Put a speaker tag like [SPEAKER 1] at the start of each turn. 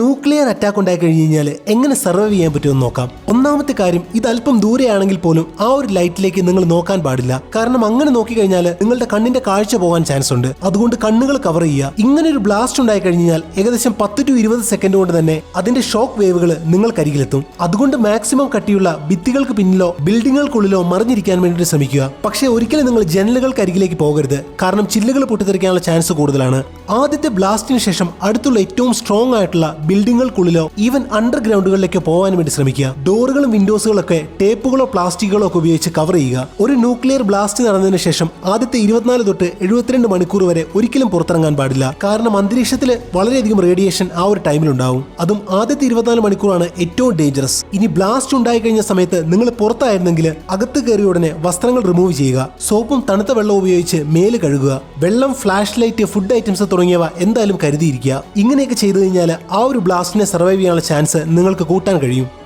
[SPEAKER 1] Nuclear attack ഉണ്ടായി കഴിഞ്ഞ് കഴിഞ്ഞാൽ എങ്ങനെ സർവൈവ് ചെയ്യാൻ പറ്റുമെന്ന് നോക്കാം. ഒന്നാമത്തെ കാര്യം ഇത് അല്പം ദൂരെയാണെങ്കിൽ പോലും ആ ഒരു ലൈറ്റിലേക്ക് നിങ്ങൾ നോക്കാൻ പാടില്ല. കാരണം അങ്ങനെ നോക്കിക്കഴിഞ്ഞാൽ നിങ്ങളുടെ കണ്ണിന്റെ കാഴ്ച പോകാൻ ചാൻസ് ഉണ്ട്. അതുകൊണ്ട് കണ്ണുകൾ കവർ ചെയ്യുക. ഇങ്ങനെ ഒരു ബ്ലാസ്റ്റ് ഉണ്ടായി കഴിഞ്ഞാൽ ഏകദേശം പത്ത് ടു ഇരുപത് സെക്കൻഡ് കൊണ്ട് തന്നെ അതിന്റെ ഷോക്ക് വേവുകൾ നിങ്ങൾക്കരികിലെത്തും അതുകൊണ്ട് മാക്സിമം കട്ടിയുള്ള ഭിത്തികൾക്ക് പിന്നിലോ ബിൽഡിങ്ങുകൾക്കുള്ളിലോ മറിഞ്ഞിരിക്കാൻ വേണ്ടിയിട്ട് ശ്രമിക്കുക. പക്ഷേ ഒരിക്കലും നിങ്ങൾ ജനലുകൾക്കരികിലേക്ക് പോകരുത്. കാരണം ചില്ലുകൾ പൊട്ടിത്തെറിക്കാനുള്ള ചാൻസ് കൂടുതലാണ്. ആദ്യത്തെ ബ്ലാസ്റ്റിന് ശേഷം അടുത്തുള്ള ഏറ്റവും സ്ട്രോങ് ആയിട്ടുള്ള ബിൽഡിങ്ങുകൾക്കുള്ളിലോ ഈവൻ അണ്ടർഗ്രൗണ്ടുകളിലേക്ക് പോകാൻ വേണ്ടി ശ്രമിക്കുക. ഡോറുകളും വിൻഡോസുകളൊക്കെ ടേപ്പുകളോ പ്ലാസ്റ്റിക്കുകളോ ഒക്കെ ഉപയോഗിച്ച് കവർ ചെയ്യുക. ഒരു ന്യൂക്ലിയർ ബ്ലാസ്റ്റ് നടന്നതിന് ശേഷം ആദ്യത്തെ ഇരുപത്തിനാല് തൊട്ട് എഴുപത്തിരണ്ട് മണിക്കൂർ വരെ ഒരിക്കലും പുറത്തിറങ്ങാൻ പാടില്ല. കാരണം അന്തരീക്ഷത്തിൽ വളരെയധികം റേഡിയേഷൻ ആ ഒരു ടൈമിലുണ്ടാവും അതും ആദ്യത്തെ ഇരുപത്തിനാല് മണിക്കൂറാണ് ഏറ്റവും ഡേഞ്ചറസ് ഇനി ബ്ലാസ്റ്റ് ഉണ്ടായി കഴിഞ്ഞ സമയത്ത് നിങ്ങൾ പുറത്തായിരുന്നെങ്കിൽ അകത്ത് കയറിയ ഉടനെ വസ്ത്രങ്ങൾ റിമൂവ് ചെയ്യുക. സോപ്പും തണുത്ത വെള്ളവും ഉപയോഗിച്ച് മേൽ കഴുകുക. വെള്ളം ഫ്ലാഷ് ലൈറ്റ് ഫുഡ് ഐറ്റംസ് തുടങ്ങിയവ എന്തായാലും കരുതിയിരിക്കുക. ഇങ്ങനെയൊക്കെ ചെയ്തു കഴിഞ്ഞാൽ ആ ഒരു ബ്ലാസ്റ്റിനെ സർവൈവ് ചെയ്യാനുള്ള ചാൻസ് നിങ്ങൾക്ക് കൂട്ടാൻ കഴിയും.